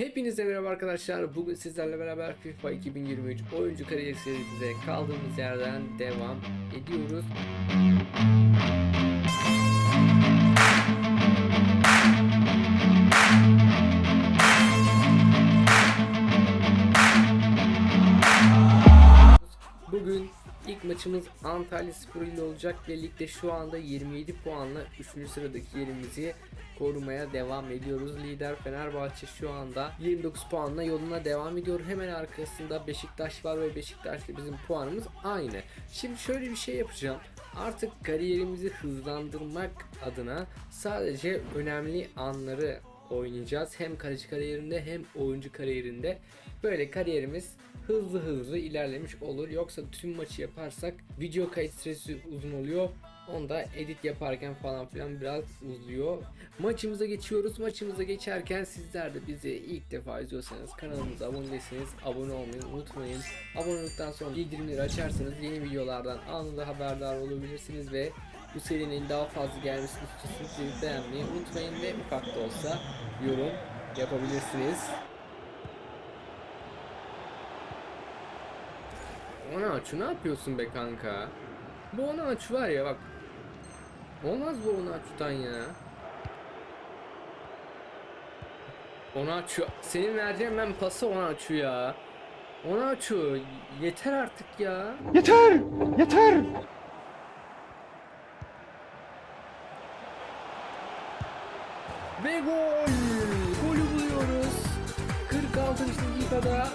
Hepinize merhaba arkadaşlar. Bugün sizlerle beraber FIFA 2023 oyuncu kariyer serimize kaldığımız yerden devam ediyoruz. Maçımız Antalya Spor ile olacak ve ligde şu anda 27 puanla 3. sıradaki yerimizi korumaya devam ediyoruz. Lider Fenerbahçe şu anda 29 puanla yoluna devam ediyor. Hemen arkasında Beşiktaş var ve Beşiktaş'la bizim puanımız aynı. Şimdi şöyle bir şey yapacağım. Artık kariyerimizi hızlandırmak adına sadece önemli anları oynayacağız. Hem kaleci kariyerinde hem oyuncu kariyerinde. Böyle kariyerimiz hızlı hızlı ilerlemiş olur. Yoksa tüm maçı yaparsak video kayıt süresi uzun oluyor. Onda edit yaparken falan filan biraz uzuyor. Maçımıza geçiyoruz. Maçımıza geçerken sizler de bizi ilk defa izliyorsanız kanalımıza abone değilseniz abone olmayı unutmayın. Abone olduktan sonra bildirimleri açarsanız yeni videolardan anında haberdar olabilirsiniz ve bu serinin daha fazla gelmesini istiyorsanız beğenmeyi unutmayın ve ufak da olsa yorum yapabilirsiniz. Onaçu ne yapıyorsun be kanka? Bu Onaçu var ya bak. Olmaz bu Onaçu'dan ya. Onaçu senin vereceğim ben pası Onaçu ya. Onaçu yeter artık ya. Yeter! Yeter! Ve gol! Golü buluyoruz. 46. dakikada 1-0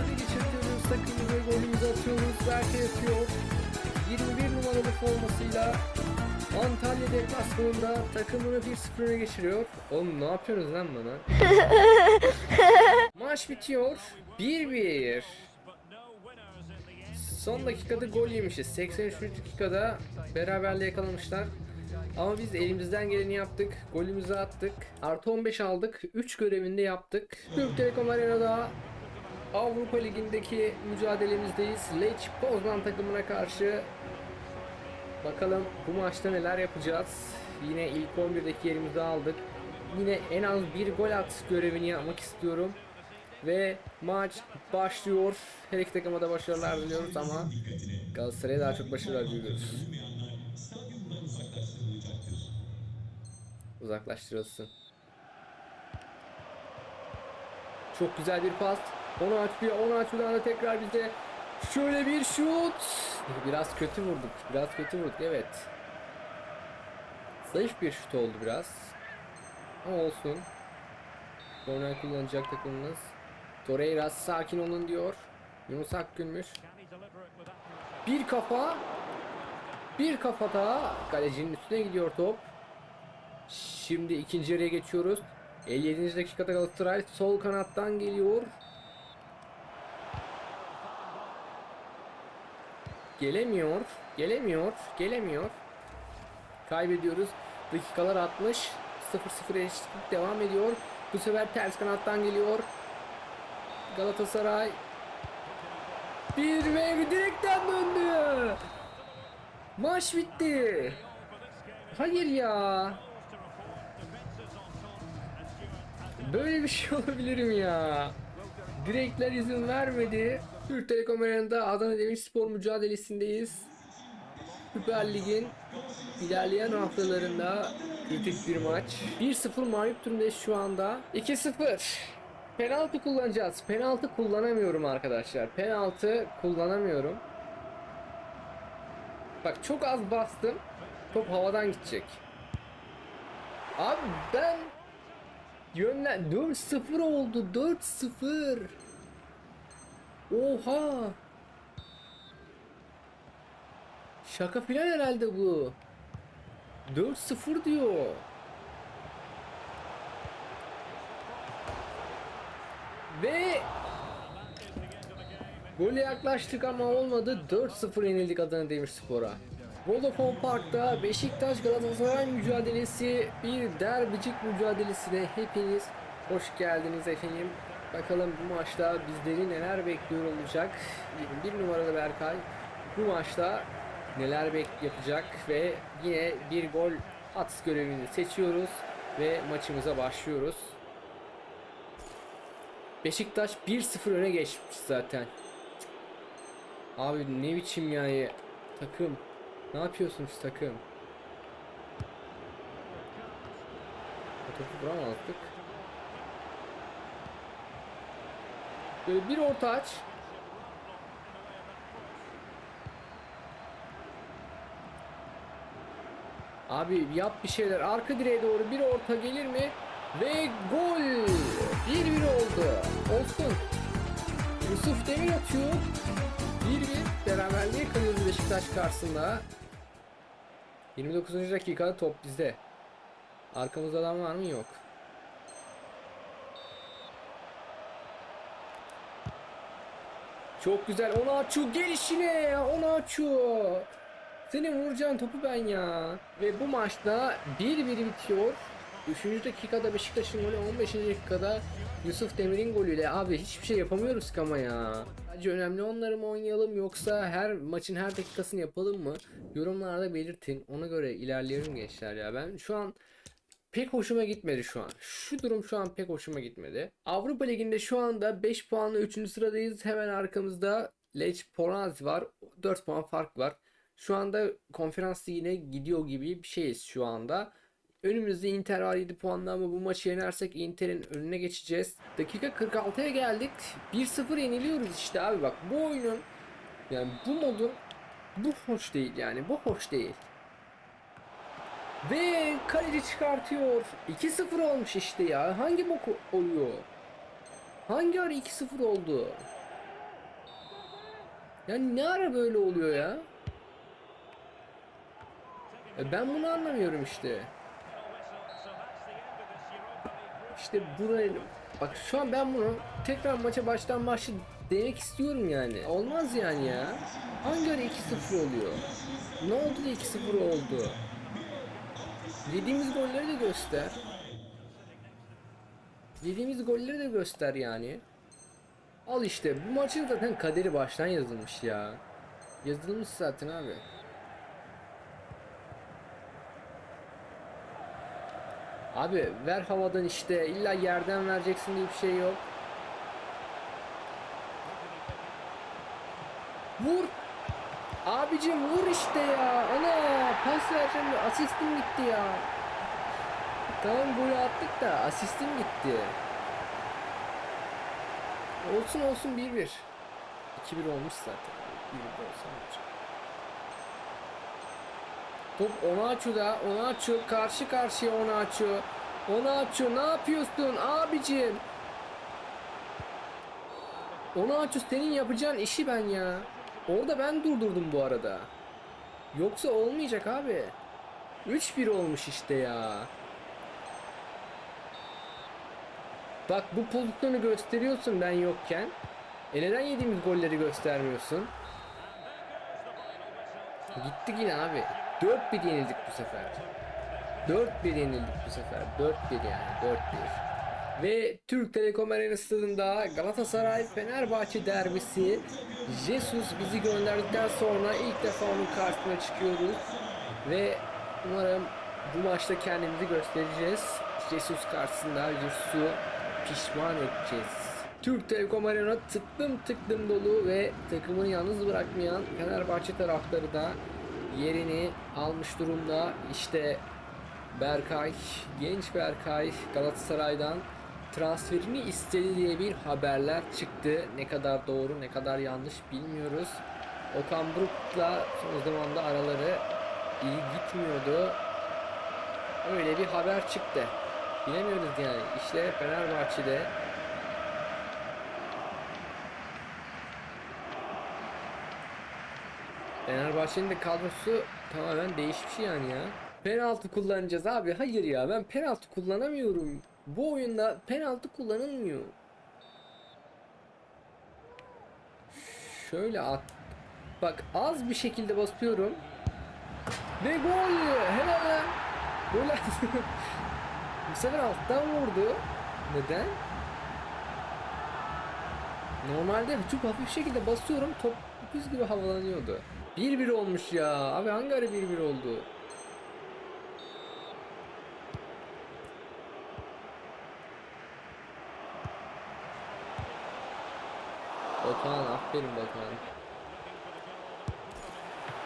öne geçirtiyoruz takımı ve golümüzü atıyoruz. Berke atıyor. 21 numaralı formasıyla Antalya deplasmanında takımını 1-0 öne geçiriyor. Oğlum ne yapıyorsunuz lan bana? Maç bitiyor. 1-1. Son dakikada gol yemişiz. 83. dakikada beraberliğe yakalamışlar. Ama biz elimizden geleni yaptık. Golümüzü attık. Artı 15 aldık. 3 görevinde yaptık. Türk Telekom Arena'da Avrupa Ligi'ndeki mücadelemizdeyiz. Lech Poznan takımına karşı Bakalım bu maçta neler yapacağız. Yine ilk 11'deki yerimizi aldık. Yine en az bir gol at görevini yapmak istiyorum. Ve maç başlıyor. Her iki takıma da başarılar diliyoruz ama Galatasaray'a daha çok başarılar diliyoruz. Uzaklaştırılsın. Çok güzel bir pas. Onu açıyor. Onu açıyor. da tekrar bize şöyle bir şut. Biraz kötü vurduk. Biraz kötü vurduk. Evet. Zayıf bir şut oldu biraz. Ama olsun. Korner kullanacak takımımız. Torreira sakin olun diyor. Yunus Akgünmüş. Bir kafa. Bir kafa daha. Kalecinin üstüne gidiyor top. Şimdi ikinci yarıya geçiyoruz. 57. dakikada Galatasaray sol kanattan geliyor. Gelemiyor. Gelemiyor. Gelemiyor. Kaybediyoruz. Dakikalar 60. 0-0 eşitlik devam ediyor. Bu sefer ters kanattan geliyor. Galatasaray. Bir ve direkten döndü. Maç bitti. Hayır ya. Böyle bir şey olabilir mi ya? Direkler izin vermedi. Türk Telekom Arena'da Adana Demirspor mücadelesindeyiz. Süper Lig'in ilerleyen haftalarında kritik bir maç. 1-0 mağlup durumdayız şu anda. 2-0. Penaltı kullanacağız. Penaltı kullanamıyorum arkadaşlar. Penaltı kullanamıyorum. Bak çok az bastım. Top havadan gidecek. Abi ben Yönlen 4-0 oldu 4-0 Oha! Şaka filan herhalde bu. 4-0 diyor. Ve Gole yaklaştık ama olmadı. 4-0 yenildik Adana Demirspor'a. Vodafone Park'ta Beşiktaş Galatasaray mücadelesi bir derbicik mücadelesine hepiniz hoş geldiniz efendim. Bakalım bu maçta bizleri neler bekliyor olacak. 21 numaralı Berkay bu maçta neler bek yapacak ve yine bir gol at görevini seçiyoruz ve maçımıza başlıyoruz. Beşiktaş 1-0 öne geçmiş zaten. Abi ne biçim yani takım. Ne yapıyorsunuz takım? O topu vuramazdık. Böyle bir orta aç. Abi yap bir şeyler. Arka direğe doğru bir orta gelir mi? Ve gol! 1-1 oldu. Olsun. Yusuf Demir atıyor. 1-1 beraberliğe kalıyoruz Beşiktaş karşısında. 29. dakikada top bizde. Arkamızda adam var mı? Yok. Çok güzel. Onu açıyor. Gelişine. Onu açıyor. Senin vuracağın topu ben ya. Ve bu maçta 1-1 bitiyor. 3. dakikada Beşiktaş'ın golü 15. dakikada Yusuf Demir'in golüyle abi hiçbir şey yapamıyoruz ama ya. Sadece önemli onları mı oynayalım yoksa her maçın her dakikasını yapalım mı? Yorumlarda belirtin. Ona göre ilerleyelim gençler ya. Ben şu an pek hoşuma gitmedi şu an. Şu durum şu an pek hoşuma gitmedi. Avrupa Ligi'nde şu anda 5 puanla 3. sıradayız. Hemen arkamızda Lech Poraz var. 4 puan fark var. Şu anda konferans ligine gidiyor gibi bir şeyiz şu anda. Önümüzde Inter var 7 puanla ama bu maçı yenersek Inter'in önüne geçeceğiz. Dakika 46'ya geldik. 1-0 yeniliyoruz işte abi bak bu oyunun yani bu modun bu hoş değil yani bu hoş değil. Ve kaleci çıkartıyor. 2-0 olmuş işte ya. Hangi bok oluyor? Hangi ara 2-0 oldu? Yani ne ara böyle oluyor ya? E ben bunu anlamıyorum işte. İşte burayı bak şu an ben bunu tekrar maça baştan başla demek istiyorum yani. Olmaz yani ya. Hangi ara 2-0 oluyor? Ne oldu da 2-0 oldu? Yediğimiz golleri de göster. Yediğimiz golleri de göster yani. Al işte bu maçın zaten kaderi baştan yazılmış ya. Yazılmış zaten abi. Abi ver havadan işte illa yerden vereceksin diye bir şey yok. Vur. Abicim vur işte ya. Ana pas vereceğim de asistim gitti ya. Tamam golü attık da asistim gitti. Olsun olsun 1-1. 2-1 olmuş zaten. 1-1 olsa olacak? Top onu açıyor. Karşı karşıya. Onu açıyor. Ne yapıyorsun abicim? Açıyor. Senin yapacağın işi ben ya. Orada ben durdurdum bu arada. Yoksa olmayacak abi. 3-1 olmuş işte ya. Bak bu pozisyonu gösteriyorsun ben yokken. E neden yediğimiz golleri göstermiyorsun? Gittik yine abi. 4-1 yenildik bu sefer. 4-1 yenildik bu sefer. 4-1 yani 4-1. Ve Türk Telekom Arena stadında Galatasaray Fenerbahçe derbisi Jesus bizi gönderdikten sonra ilk defa onun karşısına çıkıyoruz. Ve umarım bu maçta kendimizi göstereceğiz. Jesus karşısında Jesus'u pişman edeceğiz. Türk Telekom Arena tıklım tıklım dolu ve takımını yalnız bırakmayan Fenerbahçe taraftarı da yerini almış durumda. İşte Berkay, genç Berkay Galatasaray'dan transferini istedi diye bir haberler çıktı. Ne kadar doğru ne kadar yanlış bilmiyoruz. Okan Buruk'la son zamanda araları iyi gitmiyordu. Öyle bir haber çıktı. Bilemiyoruz yani. İşte Fenerbahçe'de Fenerbahçe'nin de kadrosu tamamen değişmiş yani ya. Penaltı kullanacağız abi. Hayır ya ben penaltı kullanamıyorum. Bu oyunda penaltı kullanılmıyor. Şöyle at. Bak az bir şekilde basıyorum. Ve gol! Helal! Gol. Bu sefer alttan vurdu. Neden? Normalde çok hafif şekilde basıyorum top öküz gibi havalanıyordu. 1-1 olmuş ya. Abi hangi ara 1-1 oldu? Batuhan aferin Batuhan.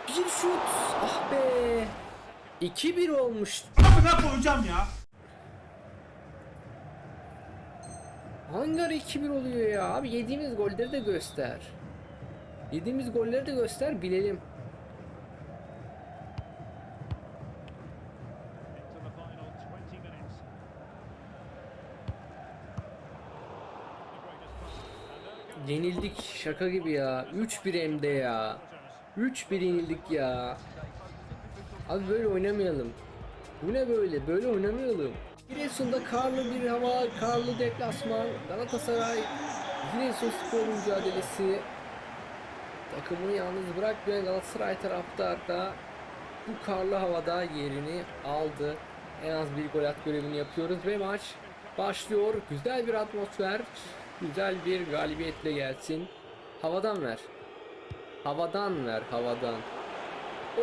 Bir şut. Ah be. 2-1 olmuş. Amına koyacağım ya. Hangi ara 2-1 oluyor ya? Abi yediğimiz golleri de göster. Yediğimiz golleri de göster bilelim. Yenildik şaka gibi ya. 3-1 hem de ya. 3-1 yenildik ya. Abi böyle oynamayalım. Bu ne böyle? Böyle oynamayalım. Giresun'da karlı bir hava, karlı deplasman. Galatasaray Giresun spor mücadelesi. Takımını yalnız bırakmayan Galatasaray taraftar da bu karlı havada yerini aldı. En az bir gol at görevini yapıyoruz ve maç başlıyor. Güzel bir atmosfer, güzel bir galibiyetle gelsin. Havadan ver. Havadan ver, havadan.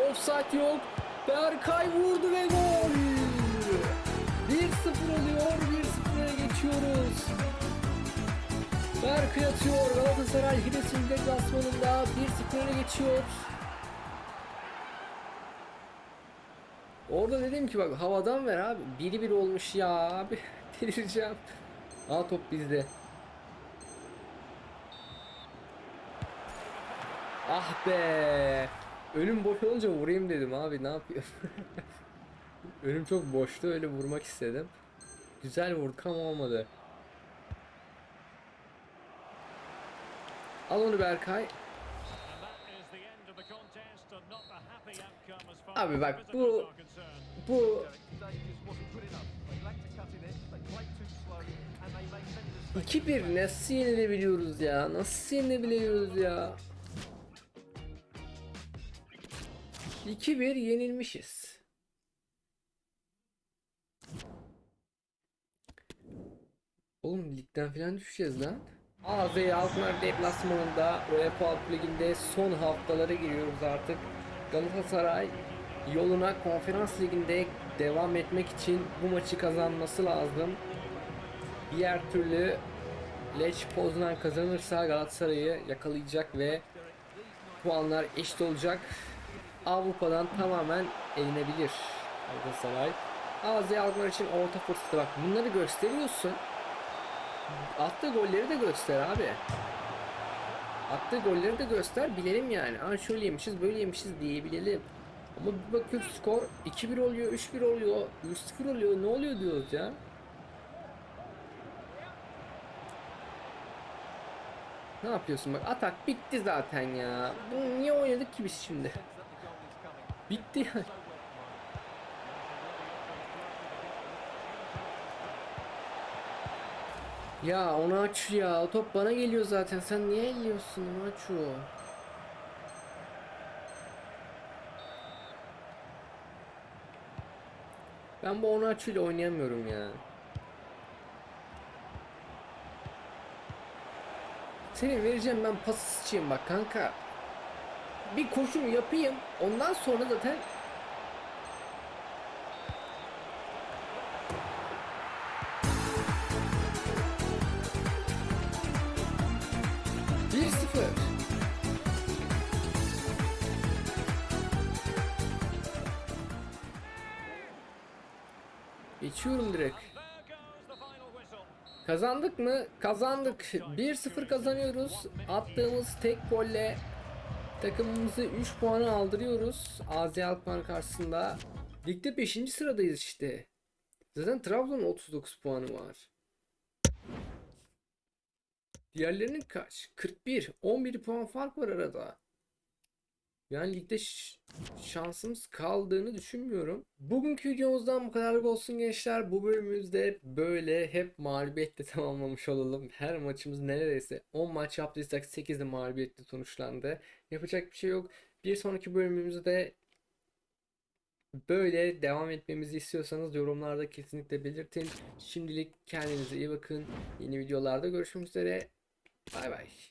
Offside yok. Berkay vurdu ve gol. 1-0 oluyor. 1-0'a geçiyoruz. Berkay atıyor. Galatasaray Giresun deplasmanında 1-0 öne geçiyor. Orada dedim ki bak havadan ver abi. Biri bir olmuş ya abi. Delireceğim. Aa top bizde. Ah be. Önüm boş olunca vurayım dedim abi ne yapayım. Önüm çok boştu öyle vurmak istedim. Güzel vurduk ama olmadı. Al onu Berkay. Abi bak, bu-. Bu mistakes. 2-1 nasıl yenilebiliyoruz ya? Nasıl yenilebiliyoruz ya? 2-1 yenilmişiz. Oğlum ligden falan düşeceğiz lan. AZ Alkmaar deplasmanında UEFA Avrupa Ligi'nde son haftalara giriyoruz artık. Galatasaray yoluna konferans liginde devam etmek için bu maçı kazanması lazım. Diğer türlü Lech Poznan kazanırsa Galatasaray'ı yakalayacak ve puanlar eşit olacak. Avrupa'dan tamamen elinebilir Galatasaray. AZ Alkmaar için orta fırsatı bak bunları gösteriyorsun. Attığı golleri de göster abi. Attığı golleri de göster bilelim yani. Aa şöyle yemişiz böyle yemişiz diyebilelim. Ama bir bakıyoruz skor 2-1 oluyor, 3-1 oluyor, 3-0 oluyor. Ne oluyor diyoruz ya? Ne yapıyorsun bak atak bitti zaten ya. Bunu niye oynadık ki biz şimdi? Bitti ya. Ya onu aç ya. O top bana geliyor zaten. Sen niye elliyorsun onu aç o. Ben bu onu ile oynayamıyorum ya. Senin vereceğim ben pas sıçayım bak kanka. Bir koşum yapayım. Ondan sonra zaten Bir sıfır. Geçiyorum direkt. Kazandık mı? Kazandık. 1-0 kazanıyoruz. Attığımız tek golle takımımızı 3 puanı aldırıyoruz. AZ Alkmaar karşısında. Ligde 5. sıradayız işte. Zaten Trabzon'un 39 puanı var. Diğerlerinin kaç? 41. 11 puan fark var arada. Yani ligde şansımız kaldığını düşünmüyorum. Bugünkü videomuzdan bu kadar olsun gençler. Bu bölümümüzde böyle hep mağlubiyetle tamamlamış olalım. Her maçımız neredeyse 10 maç yaptıysak 8'de mağlubiyetle sonuçlandı. Yapacak bir şey yok. Bir sonraki bölümümüzde böyle devam etmemizi istiyorsanız yorumlarda kesinlikle belirtin. Şimdilik kendinize iyi bakın. Yeni videolarda görüşmek üzere. Bay bay.